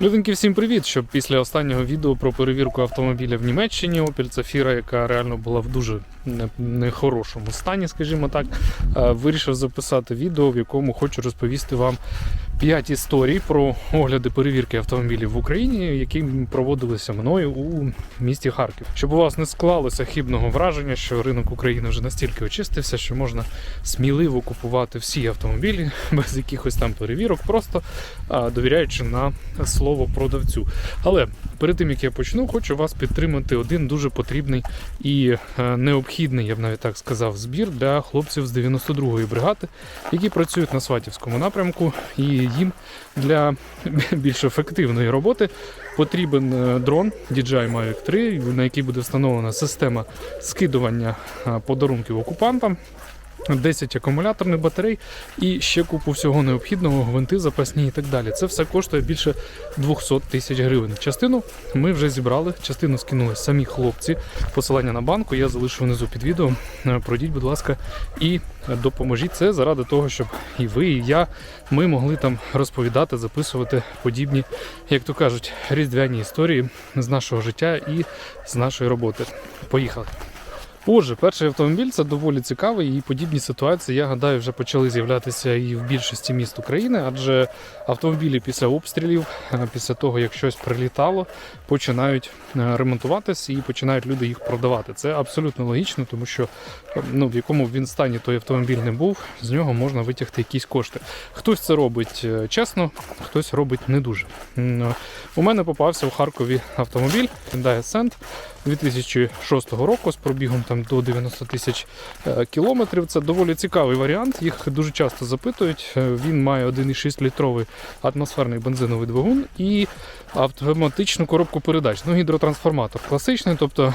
Людинки, всім привіт! Що після останнього відео про перевірку автомобіля в Німеччині Opel Zafira, яка реально була в дуже нехорошому стані, скажімо так, е, вирішив записати відео, в якому хочу розповісти вам 5 історій про огляди перевірки автомобілів в Україні, які проводилися мною у місті Харків. Щоб у вас не склалося хибного враження, що ринок України вже настільки очистився, що можна сміливо купувати всі автомобілі без якихось там перевірок, просто довіряючи на слово продавцю. Але перед тим як я почну, хочу вас підтримати один дуже потрібний і е, необхідний, я б навіть так сказав, збір для хлопців з 92-ї бригади, які працюють на Сватівському напрямку, і їм для більш ефективної роботи потрібен е, дрон DJI Mavic 3, на який буде встановлена система скидування е, подарунків окупантам. 10 акумуляторних батарей і ще купу всього необхідного, гвинти запасні і так далі. Це все коштує більше 200 тисяч гривень. Частину ми вже зібрали, частину скинули самі хлопці. Посилання на банку я залишу внизу під відео. Е, Пройдіть, будь ласка, і допоможіть це заради того, щоб і ви, і я ми могли там розповідати, записувати подібні, як то кажуть, різдвяні історії з нашого життя і з нашої роботи. Поїхали. Отже, перший автомобіль це доволі цікавий, і подібні ситуації, я гадаю, вже почали з'являтися і в більшості міст України, адже автомобілі після обстрілів, е, після того як щось прилітало, починають е, ремонтуватись і починають люди їх продавати. Це абсолютно логічно, тому що е, ну, в якому б він стані той автомобіль не був, з нього можна витягти якісь кошти. Хтось це робить чесно, хтось робить не дуже. У мене попався в Харкові автомобіль Hyundai Ascent 2006 року з пробігом там до 90 тисяч е, кілометрів. Це доволі цікавий варіант. Їх дуже часто запитують. Е, Він має 1,6 літровий атмосферний бензиновий двигун і автоматичну коробку передач. Ну, гідротрансформатор класичний, тобто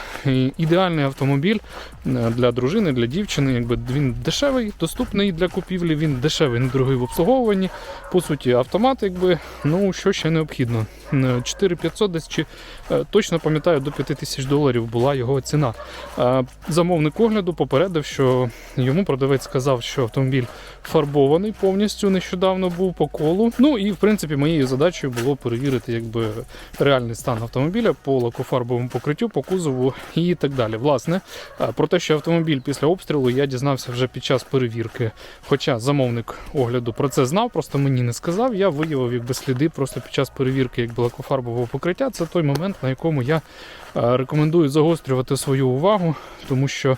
ідеальний автомобіль е, для дружини, для дівчини. Якби він дешевий, доступний для купівлі. Він дешевий, недорогий в обслуговуванні. По суті, автомат, якби ну що ще необхідно. Е, 4500 десь чи е, точно пам'ятаю, до 5000 доларів була його ціна. Е, Замовник огляду попередив, що йому продавець сказав, що автомобіль фарбований повністю нещодавно був по колу. Ну і в принципі моєю задачею було перевірити якби реальний стан автомобіля по лакофарбовому покриттю, по кузову і так далі. Власне, е, про те, що автомобіль після обстрілу я дізнався вже під час перевірки. Хоча замовник огляду про це знав, просто мені не сказав. Я виявив якби сліди просто під час перевірки якби лакофарбового покриття. Це той момент, на якому я е, рекомендую загострювати свою увагу, тому що.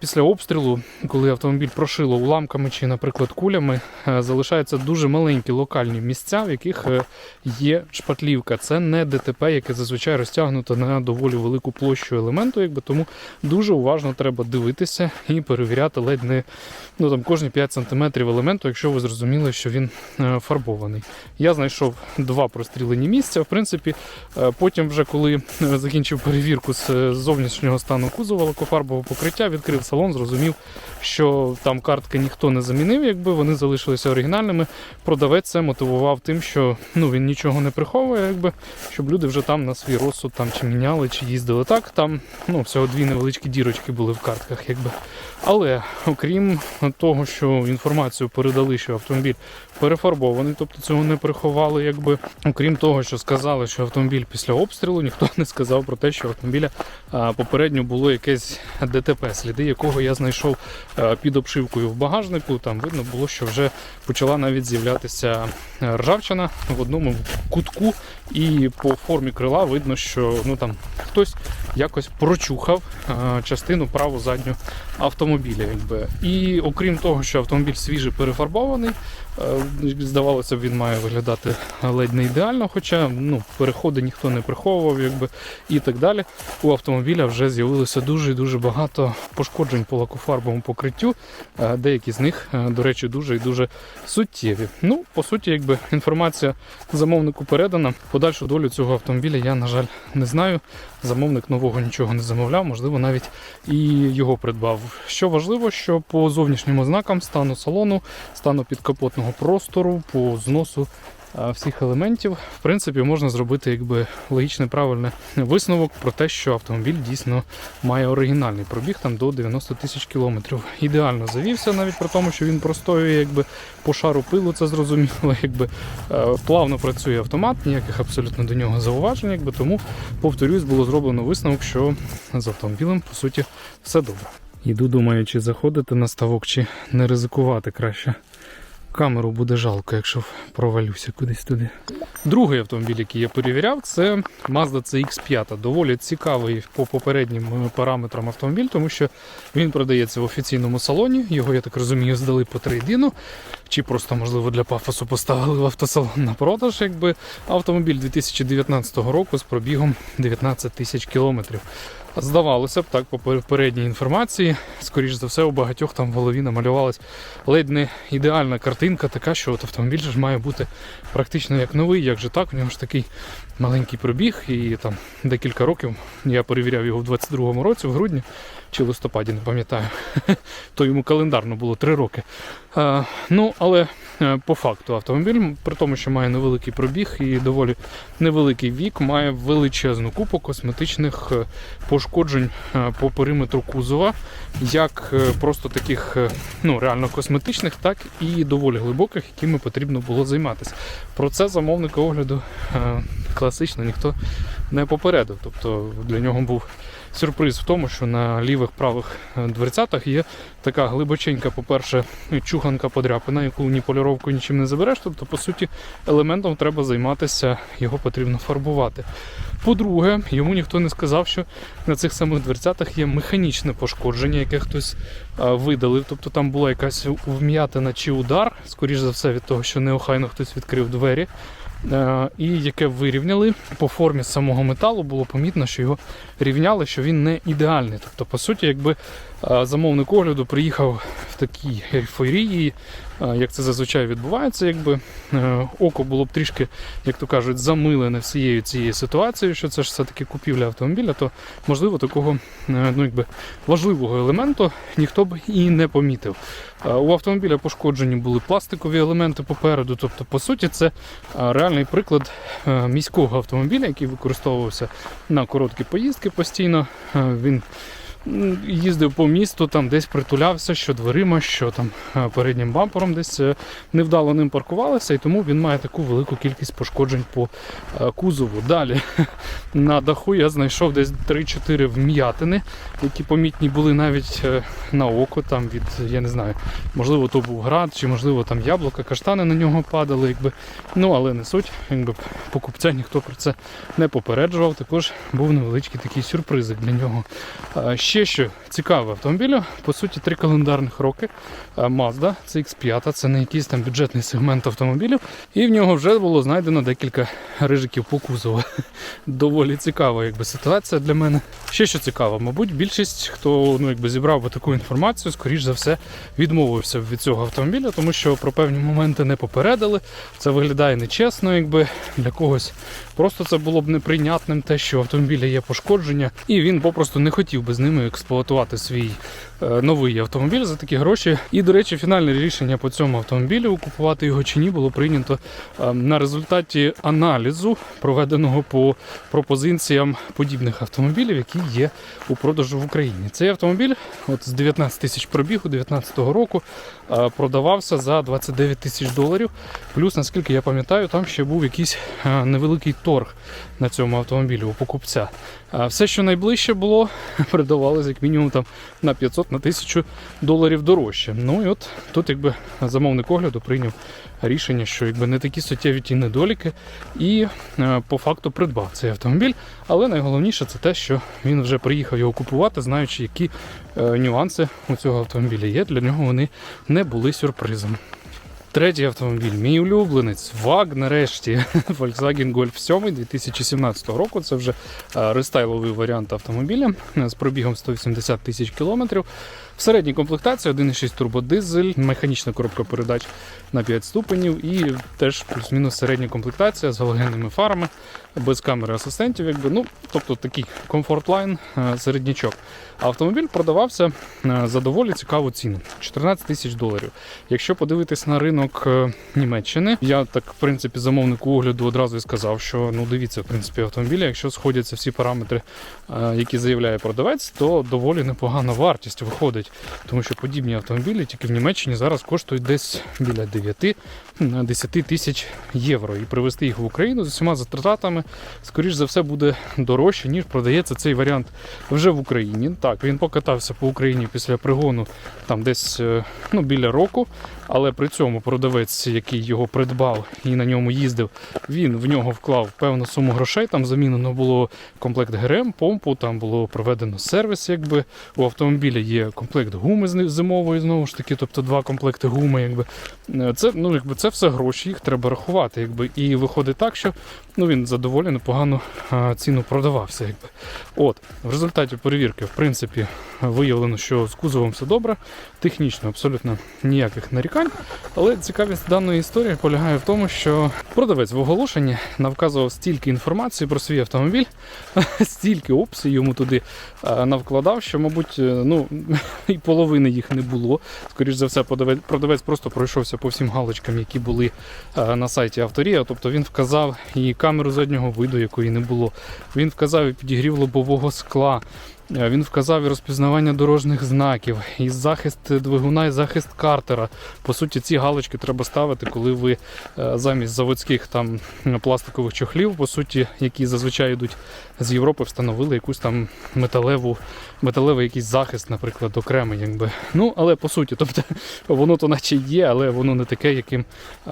Після обстрілу, коли автомобіль прошило уламками чи, наприклад, кулями, залишаються дуже маленькі локальні місця, в яких е, є шпатлівка. Це не ДТП, яке зазвичай розтягнуто на доволі велику площу елементу, якби тому дуже уважно треба дивитися і перевіряти ледь не ну, там, кожні 5 см елементу, якщо ви зрозуміли, що він е, фарбований. Я знайшов два прострілені місця. В принципі, е, потім, вже коли закінчив перевірку з зовнішнього стану кузова лакофарбового покриття, відкрив салон, зрозумів, що там картки ніхто не замінив, якби вони залишилися оригінальними. Продавець це мотивував тим, що ну, він нічого не приховує, якби, щоб люди вже там на свій розсуд там, чи міняли, чи їздили так. Там ну, всього дві невеличкі дірочки були в картках. Якби. Але окрім того, що інформацію передали, що автомобіль перефарбований, тобто цього не приховали. Якби. Окрім того, що сказали, що автомобіль після обстрілу, ніхто не сказав про те, що автомобіля попередньо було якесь ДТП, сліди якого я знайшов під обшивкою в багажнику. Там видно було, що вже почала навіть з'являтися е, ржавчина в одному кутку, і по формі крила видно, що ну там хтось якось прочухав а, частину праву задню автомобіля. Якби. І окрім того, що автомобіль свіжий перефарбований, е, здавалося б, він має виглядати ледь не ідеально, хоча ну, переходи ніхто не приховував, якби, і так далі. У автомобіля вже з'явилося дуже і дуже багато пошкоджень по лакофарбовому покриттю. Е, Деякі з них, е, до речі, дуже і дуже суттєві. Ну, по суті, якби інформація замовнику передана. Подальшу долю цього автомобіля я, на жаль, не знаю. Замовник нового нічого не замовляв, можливо, навіть і його придбав. Що важливо, що по зовнішнім ознакам стану салону, стану підкапотного простору, по зносу всіх елементів, в принципі, можна зробити якби логічний правильний висновок про те, що автомобіль дійсно має оригінальний пробіг там до 90 тисяч кілометрів. Ідеально завівся, навіть при тому, що він простоює якби по шару пилу, це зрозуміло, якби е, плавно працює автомат, ніяких абсолютно до нього зауважень, якби тому, повторюсь, було зроблено висновок, що з автомобілем по суті все добре. Іду, думаю, чи заходити на ставок, чи не ризикувати краще. Камеру буде жалко, якщо провалюся кудись туди. Другий автомобіль, який я перевіряв, це Mazda CX5. Доволі цікавий по попереднім е, параметрам автомобіль, тому що він продається в офіційному салоні. Його, я так розумію, здали по трейдину. Чи просто, можливо, для пафосу поставили в автосалон на продаж. Якби автомобіль 2019 року з пробігом 19 тисяч кілометрів. Здавалося б, так, по попередній інформації, скоріш за все, у багатьох там в голові намалювалась ледь не ідеальна картинка, така, що от автомобіль ж має бути практично як новий, як же так, у нього ж такий маленький пробіг, і там декілька років я перевіряв його в 22-му році, в грудні чи листопаді, не пам'ятаю. То йому календарно було 3 роки. А, ну, але по факту автомобіль, при тому, що має невеликий пробіг і доволі невеликий вік, має величезну купу косметичних е, пошкоджень е, по периметру кузова, як е, просто таких е, ну, реально косметичних, так і доволі глибоких, якими потрібно було займатися. Про це замовника огляду е, класично ніхто не попередив. Тобто для нього був сюрприз в тому, що на лівих правих е, дверцятах є така глибоченька, по-перше, чуханка подряпина, яку ні поліровкою нічим не забереш. Тобто, по суті, елементом треба займатися, його потрібно фарбувати. По-друге, йому ніхто не сказав, що на цих самих дверцятах є механічне пошкодження, яке хтось видалив. Тобто там була якась вм'ятина чи удар, скоріш за все, від того, що неохайно хтось відкрив двері. Е, І яке вирівняли по формі самого металу, було помітно, що його рівняли, що він не ідеальний. Тобто, по суті, якби е, замовник огляду приїхав такій ейфорії, як це зазвичай відбувається, якби е, око було б трішки, як то кажуть, замилене всією цією ситуацією, що це ж все-таки купівля автомобіля, то можливо такого е, ну, якби, важливого елементу ніхто б і не помітив. У автомобіля пошкоджені були пластикові елементи попереду. Тобто, по суті, це реальний приклад е, міського автомобіля, який використовувався на короткі поїздки постійно. Він їздив по місту, там десь притулявся, що дверима, що там е, переднім бампером, десь е, невдало ним паркувалися, і тому він має таку велику кількість пошкоджень по е, кузову. Далі на даху я знайшов десь 3-4 вм'ятини, які помітні були навіть на око, там від, я не знаю, можливо, то був град, чи можливо там яблука, каштани на нього падали, якби. Ну, але не суть, якби покупця ніхто про це не попереджував. Також був невеличкий такий сюрпризик для нього. А, Ще що цікаве автомобілю, по суті, три календарних роки. А, Mazda CX5, це не якийсь там бюджетний сегмент автомобілів, і в нього вже було знайдено декілька рижиків по кузову. Доволі цікава якби, ситуація для мене. Ще що цікаво, мабуть, більшість, хто ну, якби, зібрав би таку інформацію, скоріш за все, відмовився від цього автомобіля, тому що про певні моменти не попередили. Це виглядає нечесно, якби для когось. Просто це було б неприйнятним те, що у автомобіля є пошкодження, і він попросту не хотів би з ними експлуатувати свій е, новий автомобіль за такі гроші. І, до речі, фінальне рішення по цьому автомобілю, купувати його чи ні, було прийнято е, на результаті аналізу, проведеного по пропозиціям подібних автомобілів, які є у продажу в Україні. Цей автомобіль, от з 19 тисяч пробігу 2019 року, продавався за 29 тисяч доларів. Плюс, наскільки я пам'ятаю, там ще був якийсь невеликий торг на цьому автомобілі у покупця. Все, що найближче було, продавалося як мінімум там на 500 на 1000 доларів дорожче. Ну і от тут якби замовник огляду прийняв рішення, що якби не такі суттєві ті недоліки, і по факту придбав цей автомобіль. Але найголовніше це те, що він вже приїхав його купувати, знаючи, які е, нюанси у цього автомобіля є. Для нього вони не були сюрпризом. Третій автомобіль, мій улюбленець, ВАГ, нарешті, Volkswagen Golf 7 2017 року. Це вже е, рестайловий варіант автомобіля з пробігом 180 тисяч кілометрів. В середній комплектації 1,6 турбодизель, механічна коробка передач на 5 ступенів і теж плюс-мінус середня комплектація з галогенними фарами, без камери асистентів, якби ну, тобто такий комфорт-лайн е, середнячок. Автомобіль продавався е, за доволі цікаву ціну 14 тисяч доларів. Якщо подивитись на ринок е, Німеччини, я так в принципі замовнику огляду одразу і сказав, що ну дивіться, в принципі, автомобіля, якщо сходяться всі параметри, які заявляє продавець, то доволі непогана вартість виходить, тому що подібні автомобілі тільки в Німеччині зараз коштують десь біля 9-10 тисяч євро. І привезти їх в Україну з усіма затратами, скоріш за все, буде дорожче, ніж продається цей варіант вже в Україні. Так, він покатався по Україні після пригону там десь е, ну, біля року, але при цьому продавець, який його придбав і на ньому їздив, він в нього вклав певну суму грошей. Там замінено було комплект ГРМ, помпу, там було проведено сервіс. Якби у автомобіля є комплект гуми зимової, знову ж таки, тобто два комплекти гуми. Якби Е, це ну якби це все гроші, їх треба рахувати. Якби і виходить так, що ну він за доволі непогану а, ціну продавався. Якби от в результаті перевірки, в принципі, виявлено, що з кузовом все добре, технічно абсолютно ніяких нарікань. Але цікавість даної історії полягає в тому, що продавець в оголошенні навказував стільки інформації про свій автомобіль, стільки опцій йому туди навкладав, що, мабуть, е, ну і половини їх не було. Скоріш за все, продавець, просто пройшовся по всім галочкам, які були на сайті авторія. Тобто він вказав і камеру заднього виду, якої не було. Він вказав і підігрів лобового скла. Е, Він вказав і розпізнавання дорожніх знаків, і захист двигуна, і захист картера. По суті, ці галочки треба ставити, коли ви е, замість заводських там пластикових чохлів, по суті, які зазвичай йдуть з Європи, встановили якусь там металеву, металевий якийсь захист, наприклад, окремий, якби. Ну, але по суті, тобто воно то наче є, але воно не таке, яким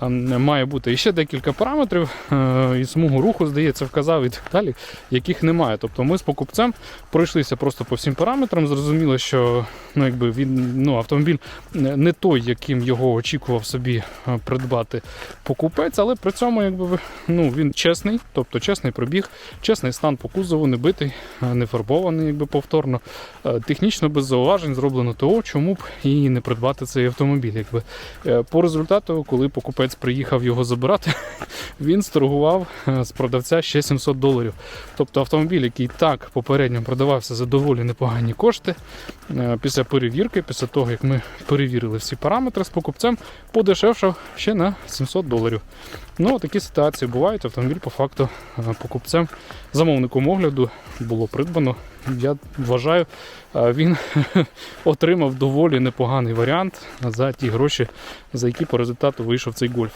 е, має бути. І ще декілька параметрів, е, і смугу руху, здається, вказав і так далі, яких немає. Тобто ми з покупцем пройшлися просто по всім параметрам. Зрозуміло, що ну, якби він ну, автомобіль не не той, яким його очікував собі е, придбати покупець, але при цьому якби ну, він чесний, тобто чесний пробіг, чесний стан по кузову, не битий, е, не фарбований, якби повторно. Е, Технічно без зауважень зроблено ТО, чому б і не придбати цей автомобіль. Якби. Е, По результату, коли покупець приїхав його забирати, він сторгував е, з продавця ще 700 доларів. Тобто автомобіль, який так попередньо продавався за доволі непогані кошти, після перевірки, після того як ми перевірили всі параметри з покупцем, подешевшав ще на 700 доларів. Ну, такі ситуації бувають. Автомобіль по факту е, покупцем, замовником огляду було придбано. Я вважаю, е, він отримав доволі непоганий варіант за ті гроші, за які по результату вийшов цей гольф.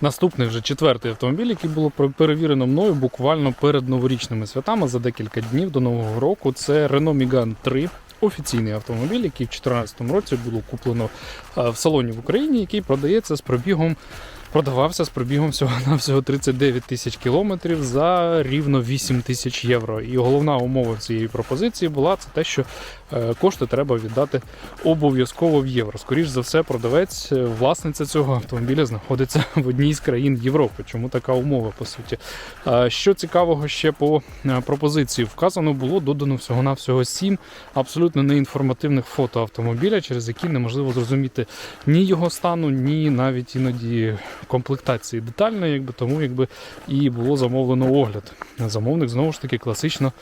Наступний вже четвертий автомобіль, який було перевірено мною буквально перед новорічними святами за декілька днів до нового року. Це Renault Megane 3. Офіційний автомобіль, який в 2014 році було куплено е, в салоні в Україні, який продається з пробігом, продавався з пробігом всього на всього 39 тисяч кілометрів за рівно 8 тисяч євро. І головна умова цієї пропозиції була це те, що кошти треба віддати обов'язково в євро. Скоріш за все, продавець, е, власниця цього автомобіля знаходиться в одній з країн Європи. Чому така умова по суті? Е, Що цікавого ще по е, пропозиції вказано було додано всього на всього 7 абсолютно неінформативних фото автомобіля, через які неможливо зрозуміти ні його стану, ні навіть іноді комплектації детально, якби тому якби і було замовлено огляд. Замовник знову ж таки класично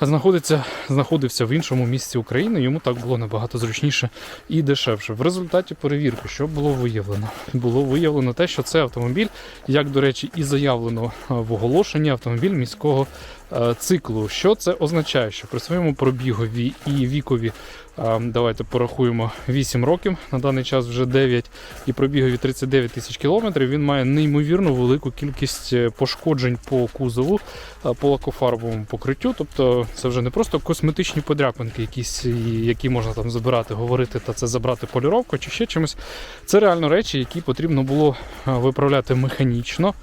знаходиться, знаходився в іншому місці України. Йому так було набагато зручніше і дешевше. В результаті перевірки, що було виявлено? Було виявлено те, що це автомобіль, як до речі, і заявлено в оголошенні автомобіль міського циклу. Що це означає? Що при своєму пробігові і вікові, е, давайте порахуємо 8 років, на даний час вже 9, і пробігові 39 тисяч кілометрів, він має неймовірно велику кількість е, пошкоджень по кузову, е, по лакофарбовому покриттю. Тобто це вже не просто косметичні подряпинки, якісь, які можна там забирати, говорити, та це забрати поліровку чи ще чимось. Це реально речі, які потрібно було е, виправляти механічно.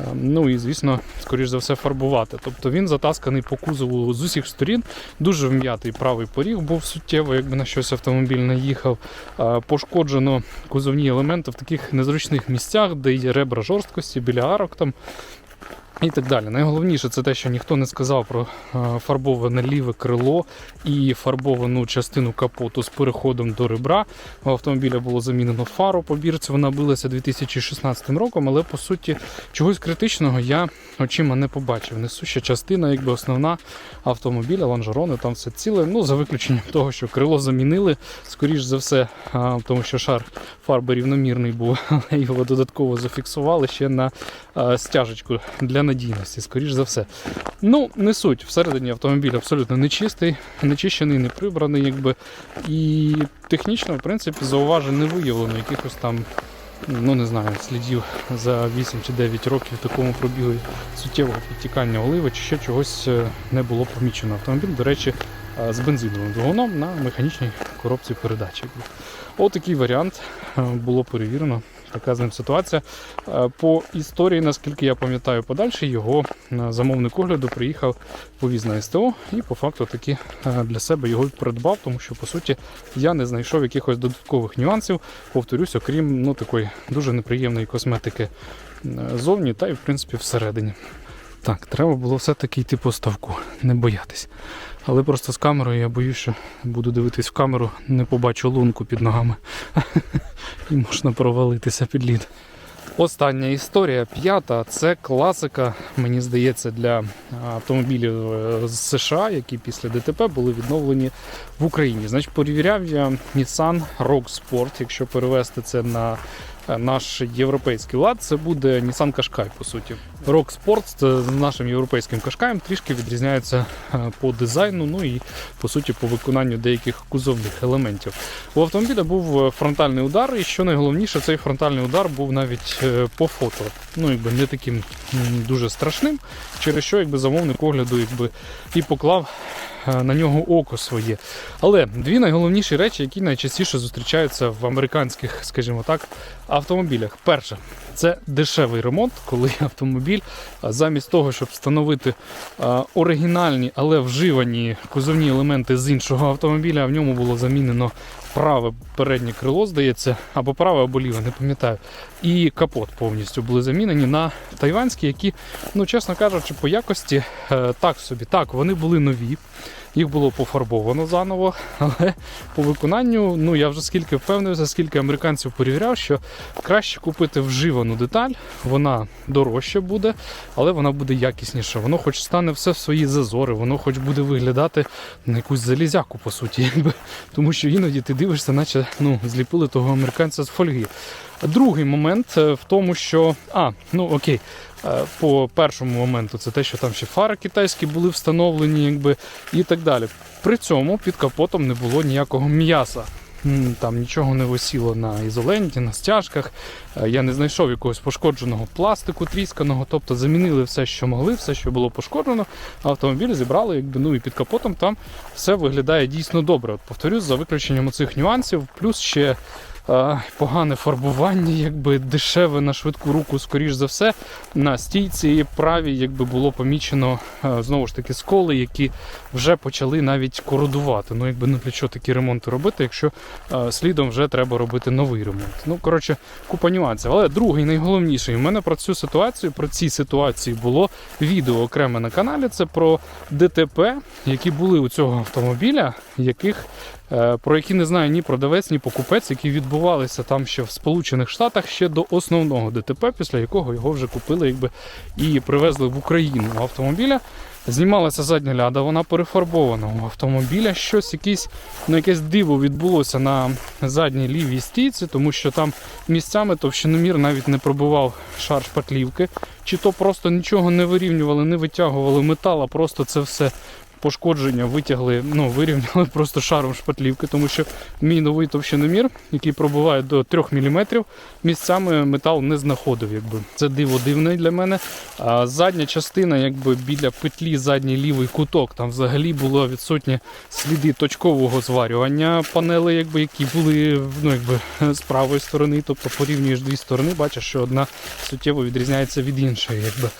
Е, Ну і звісно, скоріш за все, фарбувати. Тобто він затасканий по кузову з усіх сторін. Дуже вм'ятий правий поріг був суттєво, якби на щось автомобіль наїхав. Е, Пошкоджено кузовні елементи в таких незручних місцях, де є ребра жорсткості, біля арок там. І так далі. Найголовніше це те, що ніхто не сказав про е, фарбоване ліве крило і фарбовану частину капоту з переходом до ребра. У автомобіля було замінено фару по бірці, вона билася 2016 роком, але по суті чогось критичного я очима не побачив. Несуща частина, якби основна автомобіля, лонжерони, там все ціле. Ну, за виключенням того, що крило замінили, скоріш за все, тому що шар фарби рівномірний був, але його додатково зафіксували ще на стяжечку для надійності, скоріш за все. Ну, не суть. Всередині автомобіль абсолютно нечистий, нечищений, не прибраний, якби. І технічно, в принципі, зауважень не виявлено якихось там. Ну, не знаю, слідів за 8 чи 9 років такому пробігу суттєвого підтікання оливи чи ще чогось е, не було помічено. Автомобіль, до речі, е, з бензиновим двигуном на механічній коробці передач. якби. Отакий варіант е, було перевірено. Така з ним ситуація. Е, По історії, наскільки я пам'ятаю, подальше його е, замовник огляду приїхав повіз на СТО і по факту таки е, для себе його придбав, тому що по суті я не знайшов якихось додаткових нюансів, повторюсь, окрім ну, такої дуже неприємної косметики зовні та й в принципі всередині. Так, треба було все-таки йти по ставку, не боятись. Але просто з камерою я боюсь, що буду дивитись в камеру, не побачу лунку під ногами. І можна провалитися під лід. Остання історія, п'ята, це класика, мені здається, для автомобілів е, з США, які після ДТП були відновлені в Україні. Значить, перевіряв я Nissan Rogue Sport, якщо перевести це на наш європейський лад, це буде Nissan Qashqai, по суті. Rogue Sport з нашим європейським Qashqai трішки відрізняється е, по дизайну, ну і по суті по виконанню деяких кузовних елементів. У автомобіля був е, фронтальний удар, і що найголовніше, цей фронтальний удар був навіть е, по фото. Ну, якби не таким дуже страшним, через що якби замовник огляду якби, і поклав на нього око своє. Але дві найголовніші речі, які найчастіше зустрічаються в американських, скажімо так, автомобілях. Перше, це дешевий ремонт, коли автомобіль замість того, щоб встановити оригінальні, але вживані кузовні елементи з іншого автомобіля, в ньому було замінено праве переднє крило, здається, або праве, або ліве, не пам'ятаю. І капот повністю були замінені на тайванські, які, ну чесно кажучи, по якості е, так собі. Так, вони були нові. Їх було пофарбовано заново, але по виконанню, ну я вже скільки впевнився, скільки американців перевіряв, що краще купити вживану деталь, вона дорожча буде, але вона буде якісніша. Воно хоч стане все в свої зазори, воно хоч буде виглядати на якусь залізяку, по суті, якби. тому що іноді ти дивишся, наче ну, зліпили того американця з фольги. Другий момент е, в тому, що. А, ну окей. Е, По першому моменту це те, що там ще фари китайські були встановлені, якби, і так далі. При цьому під капотом не було ніякого м'яса. Там нічого не висіло на ізоленті, на стяжках. Е, Я не знайшов якогось пошкодженого пластику, трісканого. Тобто замінили все, що могли, все, що було пошкоджено. Автомобіль зібрали, якби ну і під капотом там все виглядає дійсно добре. От повторюсь, за виключенням цих нюансів, плюс ще погане фарбування, якби дешеве на швидку руку, скоріш за все. На стійці правій, якби було помічено знову ж таки сколи, які вже почали навіть кородувати. Ну, якби ну для чого такі ремонти робити, якщо слідом вже треба робити новий ремонт. Ну, коротше, купа нюансів. Але другий найголовніший. У мене про цю ситуацію, про ці ситуації було відео окреме на каналі. Це про ДТП, які були у цього автомобіля, яких про які не знає ні продавець, ні покупець, які відбувалися там ще в Сполучених Штатах ще до основного ДТП, після якого його вже купили якби, і привезли в Україну автомобіля. Знімалася задня ляда, вона перефарбована у автомобіля. Щось якесь, ну, якесь диво відбулося на задній лівій стійці, тому що там місцями товщиномір навіть не пробивав шар шпатлівки, чи то просто нічого не вирівнювали, не витягували метал, а просто це все пошкодження витягли, ну вирівняли просто шаром шпатлівки, тому що мій новий товщиномір, який пробиває до 3 мм, місцями метал не знаходив. Якби. Це диво дивне для мене. А задня частина, якби біля петлі, задній лівий куток, там взагалі було відсутні сліди точкового зварювання панелей, якби, які були ну, якби, з правої сторони, тобто порівнюєш дві сторони, бачиш, що одна суттєво відрізняється від іншої. Якби.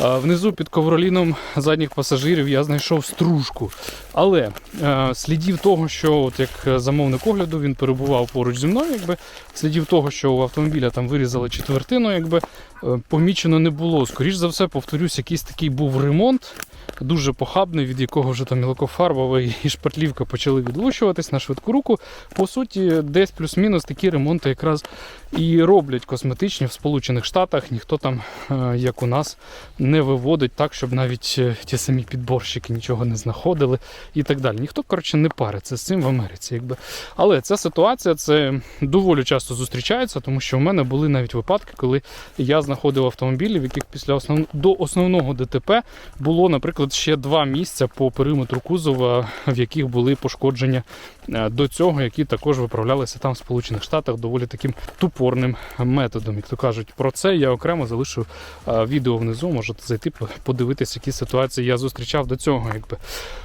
Внизу під ковроліном задніх пасажирів я знайшов стружку. Але е, слідів того, що от як замовник огляду він перебував поруч зі мною, якби слідів того, що у автомобіля там вирізали четвертину, якби е, помічено не було. Скоріше за все, повторюсь, якийсь такий був ремонт. Дуже похабний, від якого вже там мілкофарбова і шпатлівка почали відлучуватись на швидку руку. По суті, десь плюс-мінус такі ремонти якраз і роблять косметичні в Сполучених Штатах. Ніхто там, е, як у нас, не виводить так, щоб навіть е, ті самі підборщики нічого не знаходили і так далі. Ніхто, коротше, не париться з цим в Америці. Якби. Але ця ситуація це доволі часто зустрічається, тому що в мене були навіть випадки, коли я знаходив автомобілі, в яких після основ... до основного ДТП було, наприклад, ще два місця по периметру кузова, в яких були пошкодження е, до цього, які також виправлялися там в Сполучених Штатах доволі таким тупорним методом. Як то кажуть, про це я окремо залишу е, відео внизу. Можете зайти подивитися, які ситуації я зустрічав до цього. Якби.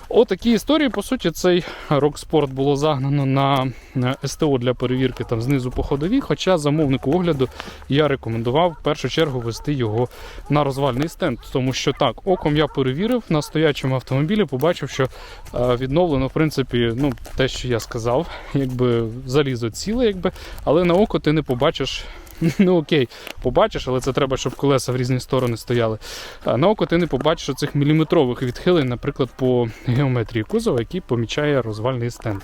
Отакі історії, по суті, цей Рокспорт було загнано на на СТО для перевірки там знизу по ходовій, хоча замовнику огляду я рекомендував в першу чергу вести його на розвальний стенд, тому що так, оком я перевірив на стоячому автомобілі, побачив, що е, відновлено, в принципі, ну, те, що я сказав, якби залізо ціле, якби, але на око ти не побачиш. Ну окей, побачиш, але це треба, щоб колеса в різні сторони стояли. На око ти не побачиш оцих міліметрових відхилень, наприклад, по геометрії кузова, який помічає розвальний стенд.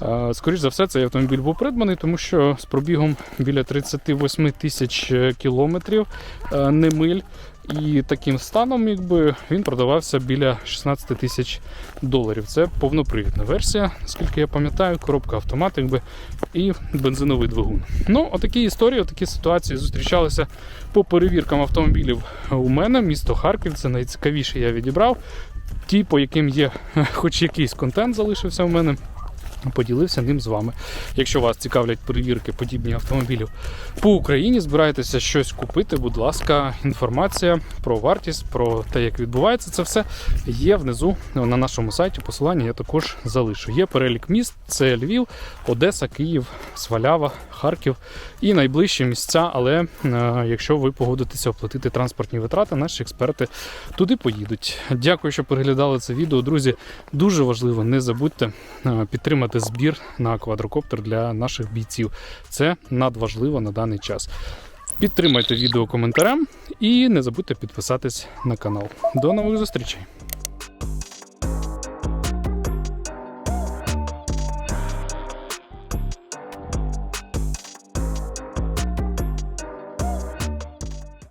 А, Скоріш за все, цей автомобіль був придбаний, тому що з пробігом біля 38 тисяч кілометрів, е, не миль. І таким станом, якби він продавався біля 16 тисяч доларів. Це повнопривідна версія, наскільки я пам'ятаю, коробка автомат, якби і бензиновий двигун. Ну, отакі історії, отакі ситуації зустрічалися по перевіркам автомобілів у мене. Місто Харків, це найцікавіше я відібрав. Ті, по яким є хоч якийсь контент залишився у мене. Поділився ним з вами. Якщо вас цікавлять перевірки подібні автомобілів по Україні, збираєтеся щось купити, будь ласка, інформація про вартість, про те, як відбувається це все, є внизу на нашому сайті. Посилання я також залишу. Є перелік міст: це Львів, Одеса, Київ, Свалява, Харків і найближчі місця. Але е, якщо ви погодитеся оплатити транспортні витрати, наші експерти туди поїдуть. Дякую, що переглядали це відео. Друзі, дуже важливо, не забудьте е, підтримати збір на квадрокоптер для наших бійців. Це надважливо на даний час. Підтримайте відео коментарем і не забудьте підписатись на канал. До нових зустрічей!